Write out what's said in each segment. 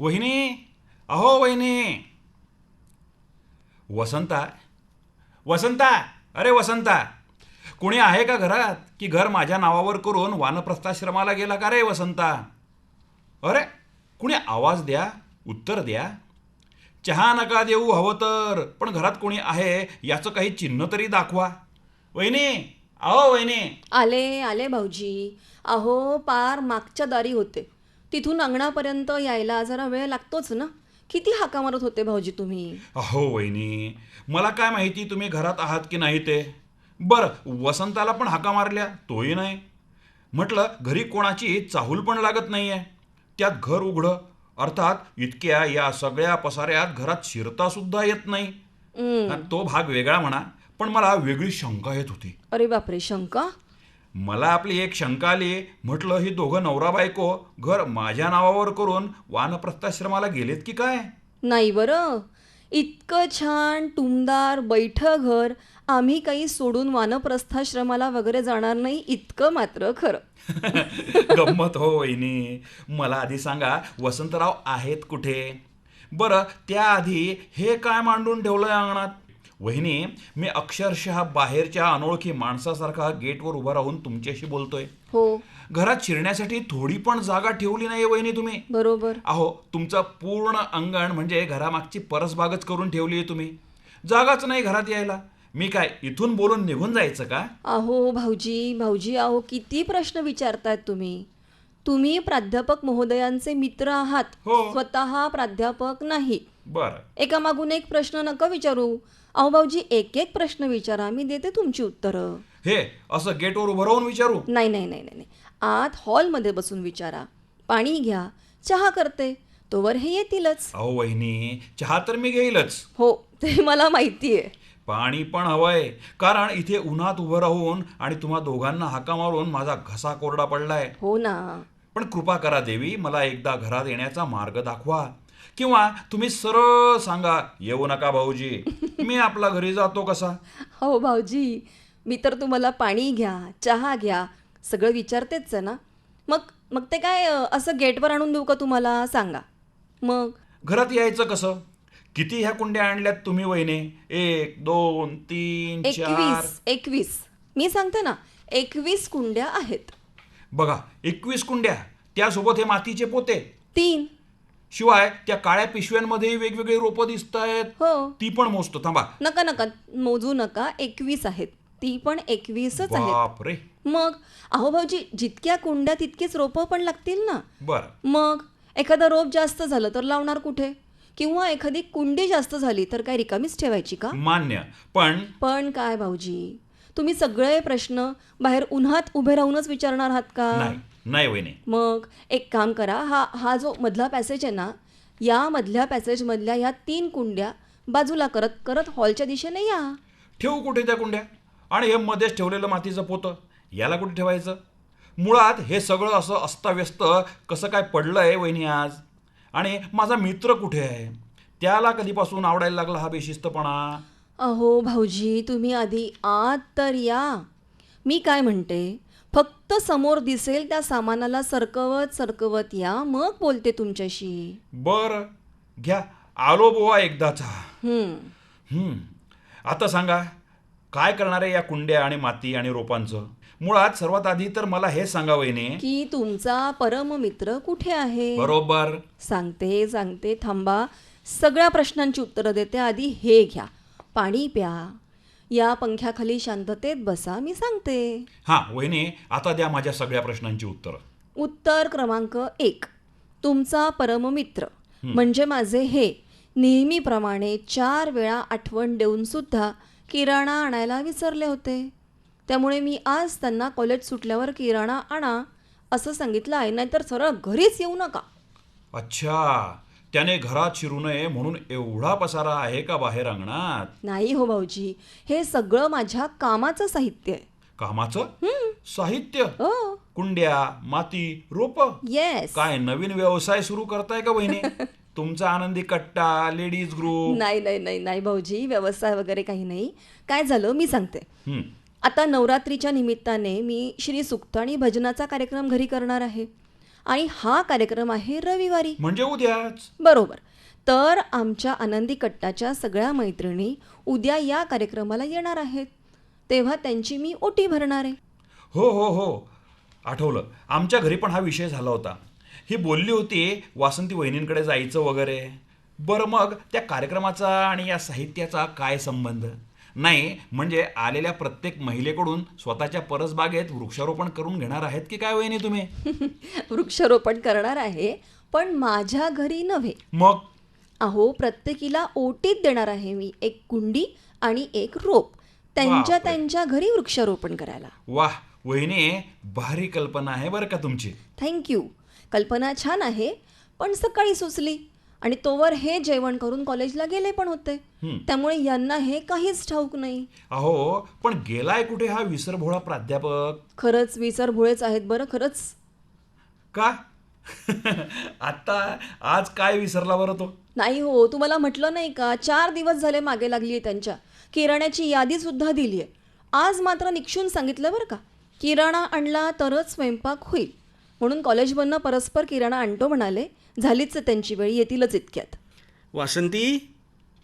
वहिनी अहो वहिनी. वसंता वसंता अरे वसंता कुणी आहे का घरात की घर माझ्या नावावर करून वानप्रस्थाश्रमाला गेला का रे वसंता? अरे कुणी आवाज द्या उत्तर द्या. चहा नका देऊ हवं तर. पण घरात कोणी आहे याचं काही चिन्ह तरी दाखवा. वहिनी अहो वहिनी. आले आले भाऊजी. अहो पार मागच्या दारी होते. तिथून अंगणापर्यंत यायला जरा वेळ लागतोच ना? किती हाका मारत होते भाऊजी तुम्ही? अहो वहिनी मला काय माहिती तुम्ही घरात आहात की नाही ते? बरं वसंताला पण हाका मारल्या तोही नाही. म्हटलं घरी कोणाची चाहूल पण लागत नाहीये. त्यात घर उघडं अर्थात इतक्या या सगळ्या पसाऱ्यात घरात शिरता सुद्धा येत नाही. आणि तो भाग वेगळा म्हणा पण मला वेगळी शंका येत होती. अरे बापरे शंका? मला आपली एक शंका आली म्हटलं ही दोघं नवरा बायको घर माझ्या नावावर करून वानप्रस्थाश्रमाला गेलेत की काय? नाही बरं. इतकं छान टुमदार बैठं घर. आम्ही काही सोडून वानप्रस्थाश्रमाला वगैरे जाणार नाही इतकं मात्र खरं. गंमत हो वहिनी. मला आधी सांगा वसंतराव आहेत कुठे? बरं त्याआधी हे काय मांडून ठेवलंय अंगणात? वहिनी मी अक्षरशः बाहेरच्या अनोळखी माणसासारखा गेटवर उभा राहून तुमच्याशी बोलतोय. हो. घरात शिरण्यासाठी थोडी पण जागा ठेवली नाही वहिनी तुम्ही. बरोबर. अहो तुमचं पूर्ण अंगण म्हणजे घरामागची परसबागच करून ठेवली आहे तुम्ही. जागाच नाही घरात यायला. मी काय इथून बोलून निघून जायचं का? अहो भाऊजी भाऊजी अहो किती प्रश्न विचारतायत तुम्ही. तुम्ही प्राध्यापक महोदयांचे मित्र आहात. हो. स्वतः प्राध्यापक नाही. बरं. एकामागून एक प्रश्न नका विचारू. अहो भाऊजी एक एक प्रश्न विचारा. मी देते तुमची उत्तरं. हे असं गेटवर उभं राहून विचारू? नाही नाही नाही नाही नाही. आत हॉलमध्ये बसून विचारा. पाणी घ्या. चहा करते. तोवर हे येतीलच. अहो वहिनी चहा तर मी घेईलच. हो ते मला माहिती आहे पाणी पण हवंय. कारण इथे उन्हात उभं राहून आणि तुम्हा दोघांना हाका मारून माझा घसा कोरडा पडलाय. हो ना. पण कृपा करा देवी मला एकदा घरात येण्याचा मार्ग दाखवा. किंवा तुम्ही सरळ सांगा येऊ नका भाऊजी. मी आपला घरी जातो कसा? हो भाऊजी. मी तर तुम्हाला पाणी घ्या चहा घ्या सगळं विचारतेच आहे ना. मग मग ते काय असं गेटवर आणून देऊ का तुम्हाला? सांगा. मग? घरात यायचं कसं? किती ह्या कुंड्या आणल्यात तुम्ही वहिने? एक दोन तीन एकवीस एकवीस. मी सांगते ना एकवीस कुंड्या आहेत. बघा एकवीस कुंड्या. त्यासोबत हे मातीचे पोते. तीन. शिवाय त्या काळ्या पिशव्यांमध्ये वेगवेगळी रोपं दिसत आहेत हो. ती पण मोजतो. थांबा. नका नका. मोजू नका. एकवीस आहेत. ती पण एकवीसच रे मग अहो भाऊजी जितक्या कुंड्या तितकीच रोपं पण लागतील ना? बर. मग एखादं रोप जास्त झालं तर लावणार कुठे? किंवा एखादी कुंडी जास्त झाली तर काय रिकामीच ठेवायची का? मान्य. पण पण काय भाऊजी? तुम्ही सगळे प्रश्न बाहेर उन्हात उभे राहूनच विचारणार आहात का? नाही. मग एक काम करा. हा हा जो मधला पॅसेज आहे ना या मधल्या पॅसेजमधल्या ह्या तीन कुंड्या बाजूला करत करत हॉलच्या दिशेने या. ठेवू कुठे त्या कुंड्या? आणि हे मध्येच ठेवलेलं मातीचं पोतं याला कुठे ठेवायचं? मुळात हे सगळं असं अस्ताव्यस्त कसं काय पडलंय वहिनी आज? आणि माझा मित्र कुठे आहे? त्याला कधीपासून आवडायला लागला हा बेशिस्तपणा? अहो भाऊजी तुम्ही आधी आत तर या. मी काय म्हणते? फक्त समोर दिसेल त्या सामानाला सरकवत सरकवत या मग बोलते तुमच्याशी. बर. घ्या. आलो बुवा एकदाचा. हम्म. हम्म. आता सांगा काय करणार आहे या कुंड्या आणि माती आणि रोपांचं? मुळात सर्वात आधी तर मला हे सांगा वहिनी. की तुमचा परममित्र कुठे आहे? बरोबर. सांगते सांगते थांबा. सगळ्या प्रश्नांची उत्तरं देते आधी हे घ्या. पाणी प्या. या पंख्याखाली शांततेत बसा मी सांगते. हा वहिनी आता द्या माझ्या सगळ्या प्रश्नांची उत्तरं. उत्तर क्रमांक एक. तुमचा परममित्र म्हणजे माझे हे. नेहमीप्रमाणे चार वेळा आठवण देऊन सुद्धा किराणा आणायला विसरले होते. त्यामुळे मी आज त्यांना कॉलेज सुटल्यावर किराणा आणा असं सांगितलं आहे. नाहीतर सरळ घरीच येऊ नका. अच्छा त्याने घरात शिरू नये म्हणून एवढा पसारा आहे का बाहेर अंगणात? नाही हो भाऊजी हे सगळं माझ्या कामाचं साहित्य आहे. कामाचं? साहित्य? हो. कुंड्या माती रोप? येस काय नवीन व्यवसाय सुरू करताय का वहिनी? तुमचा आनंदी कट्टा लेडीज ग्रुप नाही नाही नाही नाही भाऊजी व्यवसाय वगैरे काही नाही. काय झालं मी सांगते. हं. आता नवरात्रीच्या निमित्ताने मी श्री सुक्त आणि भजनाचा कार्यक्रम घरी करणार आहे. आणि हा कार्यक्रम आहे रविवारी. म्हणजे उद्याच? बरोबर. तर आमच्या आनंदी कट्टाच्या सगळ्या मैत्रिणी उद्या या कार्यक्रमाला येणार आहेत. तेव्हा त्यांची मी ओटी भरणार आहे. हो हो हो. आठवलं. आमच्या घरी पण हा विषय झाला होता. ही बोलली होती वासंती वहिनींकडे जायचं वगैरे. बरं मग त्या कार्यक्रमाचा आणि या साहित्याचा काय संबंध? नाही म्हणजे आलेल्या प्रत्येक महिलेकडून स्वतःच्या परसबागेत वृक्षारोपण करून घेणार आहेत की काय वहिनी तुम्ही? वृक्षारोपण करणार आहे पण माझ्या घरी नव्हे. मग? अहो प्रत्येकीला ओटीत देणार आहे मी एक कुंडी आणि एक रोप. त्यांच्या. त्यांच्या घरी वृक्षारोपण करायला. वाह वहिनी भारी कल्पना आहे बरं का तुमची. थँक्यू. कल्पना छान आहे पण सकाळी सुचली. आणि तोवर हे जेवण करून कॉलेजला गेले पण होते. त्यामुळे यांना हे काहीच ठाऊक नाही. अहो पण गेलाय कुठे हा विसरभोळा प्राध्यापक? खरंच विसर भोळेच आहेत बरं खरंच. का? आता आज काय विसरला बरं तो? नाही हो तुम्हाला म्हटलं नाही का चार दिवस झाले मागे लागली आहे त्यांच्या. किराण्याची यादी सुद्धा दिली आहे आज मात्र निक्षून सांगितलं बरं का किराणा आणला तरच स्वयंपाक होईल. म्हणून कॉलेजमधनं परस्पर किराणा आणतो म्हणाले. झालीच त्यांची वेळ येतीलच इतक्यात. वासंती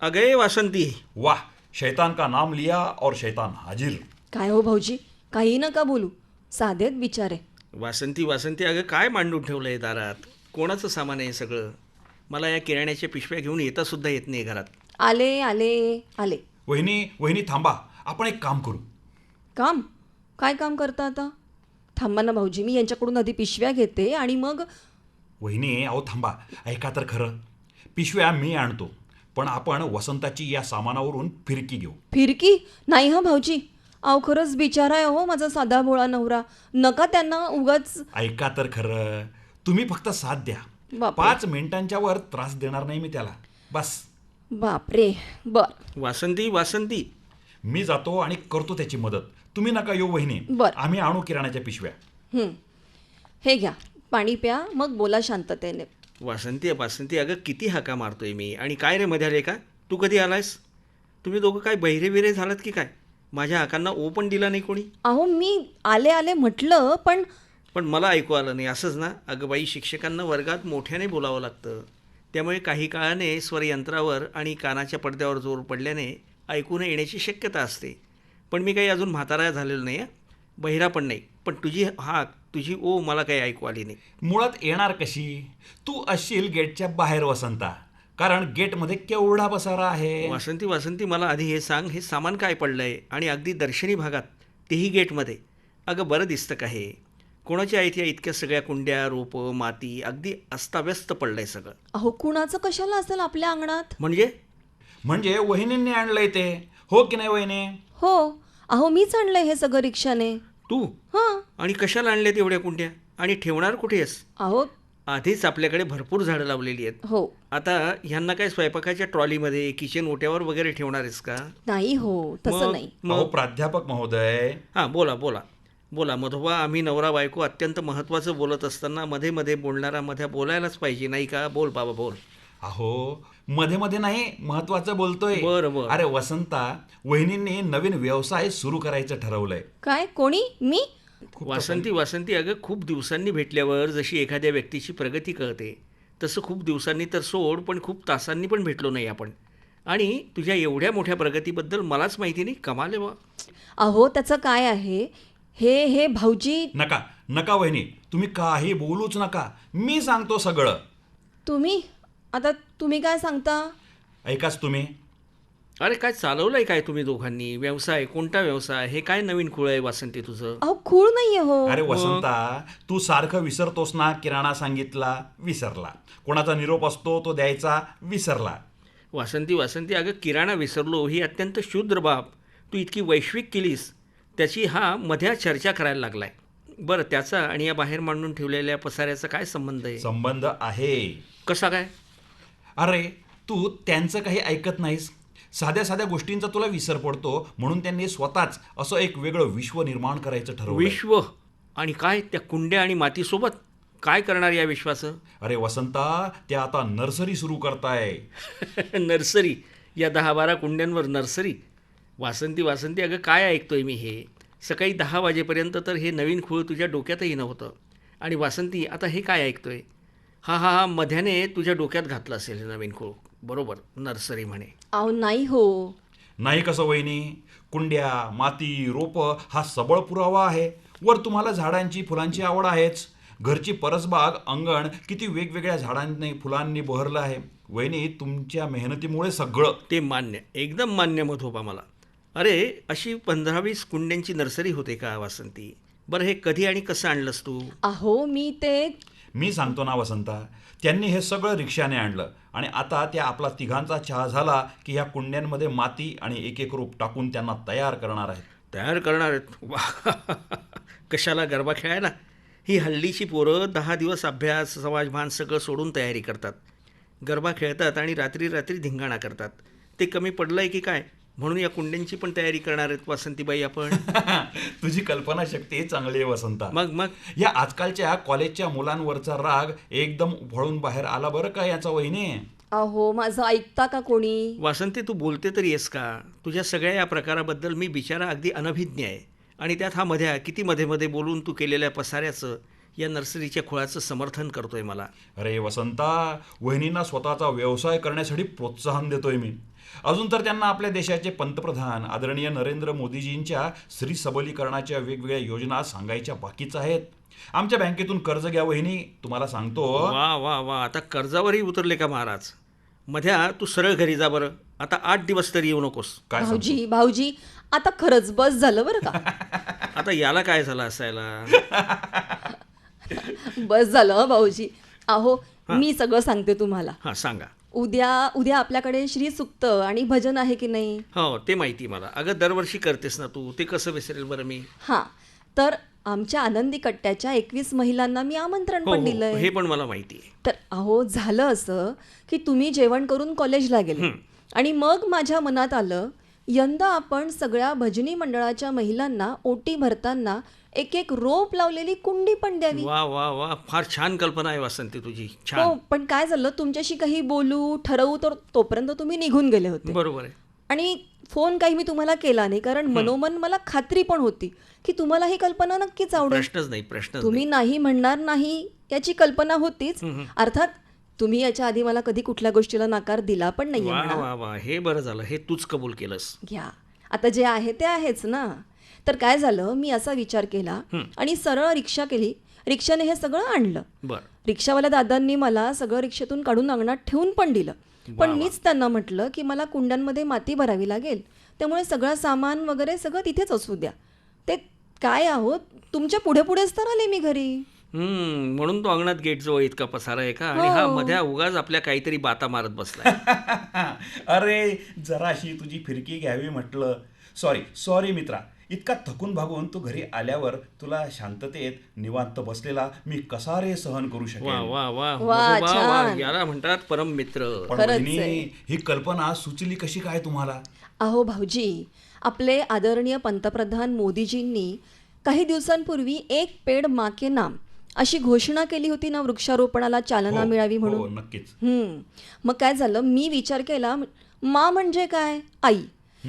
अगं वासंती वाह शैतान का नाम लिया और शैतान हाजिर. काय हो भाऊजी? काही नका बोलू. साधेत बिचारे. वासंती वासंती अगं काय मांडून ठेवलं आहे दारात? कोणाचं सामान आहे हे सगळं? मला या किराण्याच्या पिशव्या घेऊन येता सुद्धा येत नाही घरात. आले आले आले. वहिनी वहिनी थांबा. आपण एक काम करू. काम? काय काम करता आता? थांबा ना भाऊजी मी यांच्याकडून आधी पिशव्या घेते आणि मग वहिनी अहो थांबा. ऐका तर खरं. पिशव्या मी आणतो पण आपण वसंताची या सामानावरून फिरकी घेऊ. फिरकी? नाही हा भाऊजी. अहो खरंच बिचारा आहे हो माझा साधा भोळा नवरा. नका त्यांना उगाच ऐका तर खरं. तुम्ही फक्त साथ द्या. बापरे. पाच मिनिटांच्या वर त्रास देणार नाही मी त्याला. बस. बापरे. बर. वासंती वासंती. मी जातो आणि करतो त्याची मदत. तुम्ही नका येऊ वहिनी. बरं. आम्ही आणू किराणाच्या पिशव्या. हं. हे घ्या. पाणी प्या मग बोला शांततेने. वासंती वासंती. अगं किती हाका मारतोय मी. आणि काय रे मध्ये का? तू कधी आलायस? तुम्ही दोघं काय बहिरे बिरे झालात की काय? माझ्या हाकांना ओ पण दिला नाही कोणी? अहो मी आले आले म्हटलं पण पण मला ऐकू आलं नाही. असंच ना? अगं बाई शिक्षकांना वर्गात मोठ्याने बोलावं लागतं. त्यामुळे काही काळाने स्वरयंत्रावर आणि कानाच्या पडद्यावर जोर पडल्याने ऐकू न येण्याची शक्यता असते. पण मी काही अजून म्हातारा झालेलो नाही हं. बहिरा पण नाही. पण तुझी हाक तुझी ओ मला काही ऐकू आली नाही. मुळात येणार कशी? तू असशील गेटच्या बाहेर वसंता. कारण गेटमध्ये केवढा पसारा आहे? वासंती वासंती मला आधी हे सांग हे सामान काय पडलंय? आणि अगदी दर्शनी भागात तेही गेटमध्ये. अगं बरं दिसतं का हे? कोणाच्या आहेत या इतक्या सगळ्या कुंड्या रोपं माती अगदी अस्ताव्यस्त पडलंय सगळं. अहो कुणाचं कशाला असेल आपल्या अंगणात? म्हणजे? म्हणजे वहिनींनी आणलंय ते. हो की नाही वहिनी? हो. अहो मीच आणलंय हे सगळं रिक्षाने. तू? हां. आणि कशाला आणल्यात एवढ्या कुंड्या? आणि ठेवणार कुठे आहेस? अहो. आधीच आपल्याकडे भरपूर झाडं लावलेली आहेत. हो. आता ह्यांना काय स्वयंपाकाच्या ट्रॉलीमध्ये किचन ओट्यावर वगैरे ठेवणार आहेस का? नाही हो तसं मग- नाही. अहो मग प्राध्यापक महोदय. हां बोला बोला. बोला मधोबा आम्ही नवरा बायको अत्यंत महत्त्वाचं बोलत असताना मध्ये मध्ये बोलणारा मध्ये बोलायलाच पाहिजे नाही का? बोल बाबा बोल. अहो मध्ये मध्ये नाही महत्वाचं बोलतोय. अरे वसंता वहिनींनी नवीन व्यवसाय सुरू करायचं ठरवलंय. काय? कोणी? मी? वासंती वासंती अगं खूप दिवसांनी भेटल्यावर जशी एखाद्या व्यक्तीची प्रगती कळते तसं खूप दिवसांनी तर सोड पण खूप तासांनी पण भेटलो नाही आपण. आणि तुझ्या एवढ्या मोठ्या प्रगतीबद्दल मलाच माहिती नाही कमाल बा अहो त्याचं काय आहे? हे हे भाऊजी नका नका वहिनी. तुम्ही काही बोलूच नका. मी सांगतो सगळं. तुम्ही आता तुम्ही काय सांगता? ऐकाच तुम्ही. अरे काय चालवलंय काय तुम्ही दोघांनी? व्यवसाय कोणता व्यवसाय? हे काय नवीन खुळ आहे वासंती तुझं? अहो खूळ नाहीये हो. अरे वसंता तू सारखं विसरतोस ना किराणा सांगितला विसरला. कोणाचा निरोप असतो तो द्यायचा विसरला. वासंती वासंती अगं किराणा विसरलो ही अत्यंत शूद्र बाब. तू इतकी वैश्विक केलीस त्याची हा मध्या चर्चा करायला लागलाय. बरं त्याचा आणि या बाहेर मांडून ठेवलेल्या पसाऱ्याचा काय संबंध आहे? संबंध आहे. कसा काय? अरे तू त्यांचं काही ऐकत नाहीस. साध्या साध्या गोष्टींचा तुला विसर पडतो म्हणून त्यांनी स्वतःच असं एक वेगळं विश्व निर्माण करायचं ठरवलं विश्व? आणि काय त्या कुंड्या आणि मातीसोबत? काय करणार या विश्वाचं? अरे वसंता ते आता नर्सरी सुरू करताय. नर्सरी? या दहा बारा कुंड्यांवर नर्सरी? वासंती वासंती अगं काय ऐकतोय मी हे? सकाळी दहा वाजेपर्यंत तर हे नवीन खूळ तुझ्या डोक्यातही नव्हतं. आणि वासंती आता हे काय ऐकतोय? हा हा हा मध्याने तुझ्या डोक्यात घातलं असेल नवीन खूळ. बरोबर नर्सरी म्हणे. अहो नाही हो. नाही कसं वहिनी? कुंड्या माती रोपं हा सबळ पुरावा आहे. वर तुम्हाला झाडांची फुलांची आवड आहेच. घरची परसबाग अंगण किती वेगवेगळ्या झाडांनी फुलांनी बहरलं आहे. वहिनी तुमच्या मेहनतीमुळे सगळं. ते मान्य एकदम मान्य मत होपा मला. अरे अशी पंधरा वीस कुंड्यांची नर्सरी होते का वासंती? बरं हे कधी आणि कसं आणलंस तू? अहो मी ते मी सांगतो ना वसंता त्यांनी हे सगळं रिक्षाने आणलं आणि आता त्या आपला तिघांचा चहा झाला की ह्या कुंड्यांमध्ये माती आणि एक एक रूप टाकून त्यांना तयार करणार आहेत. तयार करणार आहेत? वा. कशाला गरबा खेळायला? ही हल्लीची पोरं दहा दिवस अभ्यास समाजभान सगळं सोडून तयारी करतात. गरबा खेळतात आणि रात्री रात्री धिंगाणा करतात. ते कमी पडलं आहे की काय? म्हणून या कुंड्यांची पण तयारी करणार आहेत वासंतीबाई आपण. तुझी कल्पना शक्ती चांगली आहे वसंता. मग मग? या आजकालच्या कॉलेजच्या मुलांवरचा राग एकदम उफळून बाहेर आला बरं का याचा वहिनी? अहो माझं ऐकता का कोणी? वासंती तू बोलते तरी येस का? तुझ्या सगळ्या या प्रकाराबद्दल मी बिचारा अगदी अनभिज्ञ आहे. आणि त्यात हा मध्या किती मध्ये मध्ये बोलून तू केलेल्या पसाऱ्याचं या नर्सरीच्या खुळाचं समर्थन करतोय मला. अरे वसंता वहिनींना स्वतःचा व्यवसाय करण्यासाठी प्रोत्साहन देतोय मी. अजून तर त्यांना आपल्या देशाचे पंतप्रधान आदरणीय नरेंद्र मोदीजींच्या स्त्री सबलीकरणाच्या वेगवेगळ्या योजना सांगायच्या बाकीच आहेत. आमच्या बँकेतून कर्ज घ्या वहिनी तुम्हाला सांगतो. वा वा वा. आता कर्जावरही उतरले का महाराज? मध्या तू सरळ घरी जा बरं. आता आठ दिवस तरी येऊ नकोस. काय सांगतो? भाऊजी भाऊजी आता खरंच बस झालं बरं का? आता याला काय झालं असायला? बस झालं हं, भाऊजी. अहो मी सगळं सांगते तुम्हाला. हां सांगा. उद्या उद्या आपल्याकडे श्री सुक्त आणि भजन आहे की नाही? हो ते माहिती मला. अगं दरवर्षी करतेस ना तू. ते कसं विसरेल बरं मी? हां. तर आमच्या आनंदी कट्ट्याच्या एकवीस महिलांना मी आमंत्रण हो पण हो दिलंय. हे पण मला माहिती आहे. तर अहो झालं असं की तुम्ही जेवण करून कॉलेजला गेले. आणि मग माझ्या मनात आलं यंदा आपण सगळ्या भजनी मंडळाच्या महिलांना ओटी भरताना एक एक रोप लावलेली कुंडी पण द्यावी. वा वा वा. फार छान कल्पना आहे वासंती तुझी. हो छान पण काय झालं तुमच्याशी काही बोलू ठरवू तर तोपर्यंत तुम्ही निघून गेले होते. बरोबर आहे. आणि फोन काही मी तुम्हाला केला नाही कारण मनोमन मला खात्री पण होती की तुम्हाला ही कल्पना नक्कीच आवडेल. प्रश्नच नाही प्रश्नच तुम्ही नाही म्हणणार नाही याची कल्पना होतीच. अर्थात तुम्ही याच्या आधी मला कधी कुठल्या गोष्टीला नकार दिला पण नाही. नाहीये वा म्हणा. वा वा. हे बरं झालं. हे तूच कबूल केलंस. घ्या. आता जे आहे ते आहेच ना. तर काय झालं मी असा विचार केला आणि सरळ रिक्षा केली. रिक्षाने हे सगळं आणलं. बरं. रिक्षावाल्या दादांनी मला सगळं रिक्षेतून काढून अंगणात ठेवून पण दिलं. पण मीच त्यांना म्हटलं की मला कुंड्यांमध्ये माती भरावी लागेल. त्यामुळे सगळं सामान वगैरे सगळं तिथेच असू द्या. ते काय आहोत? तुमच्यापुढे पुढेच तर आले मी घरी. हम्म म्हणून तो अंगणात गेटजवळ इतका पसारा आहे का? आणि हा मध्या उगाच आपल्या काहीतरी बाता मारत बसलाय. अरे जराशी तुझी फिरकी घ्यावी म्हटलं. सॉरी सॉरी मित्रा. इतका थकून भागून तू घरी आल्यावर तुला शांततेत निवांत बसलेला मी कसा रे सहन करू वा शकेन वा. वा वा, वा, वा, छान. याला म्हणतात परम मित्र. पण खरंच वहिनी, आहे. ही कल्पना सुचली कशी काय तुम्हाला? अहो भाऊजी आपले आदरणीय पंतप्रधान मोदीजींनी काही दिवसांपूर्वी एक पेड माके नाम अशी घोषणा केली होती ना वृक्षारोपणाला चालना हो, मिळावी हो म्हणून नक्कीच. हम्म. मग काय झालं? मी विचार केला मा म्हणजे काय? आई.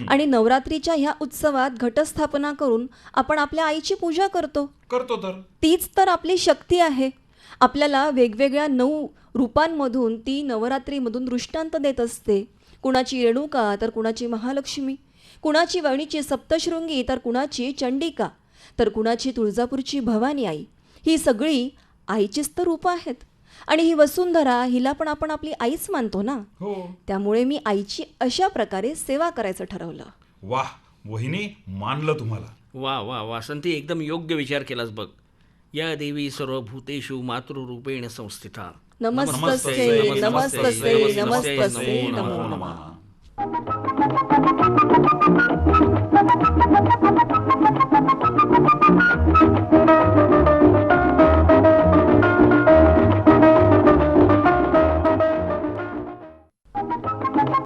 आणि नवरात्रीच्या ह्या उत्सवात घटस्थापना करून आपण आपल्या आईची पूजा करतो. करतो तर. तीच तर आपली शक्ती आहे. आपल्याला वेगवेगळ्या नऊ रूपांमधून ती नवरात्रीमधून दृष्टांत देत असते. कुणाची रेणुका तर कुणाची महालक्ष्मी. कुणाची वणीची सप्तशृंगी तर कुणाची चंडिका. तर कुणाची तुळजापूरची भवानी आई. ही सगळी आईचीच तर रूपं आहेत. आणि ही वसुंधरा हिला पण आपण आपली आईच मानतो ना? हो. त्यामुळे मी आईची अशा प्रकारे सेवा करायचं ठरवलं. वाह वहिनी मानलं तुम्हाला. वा वा वासंती एकदम योग्य विचार केलास बघ. या देवी सर्व भूतेषु मातृरूपेण संस्थिता. नमस्ते नमस्ते नमस्ते नमो. नमः.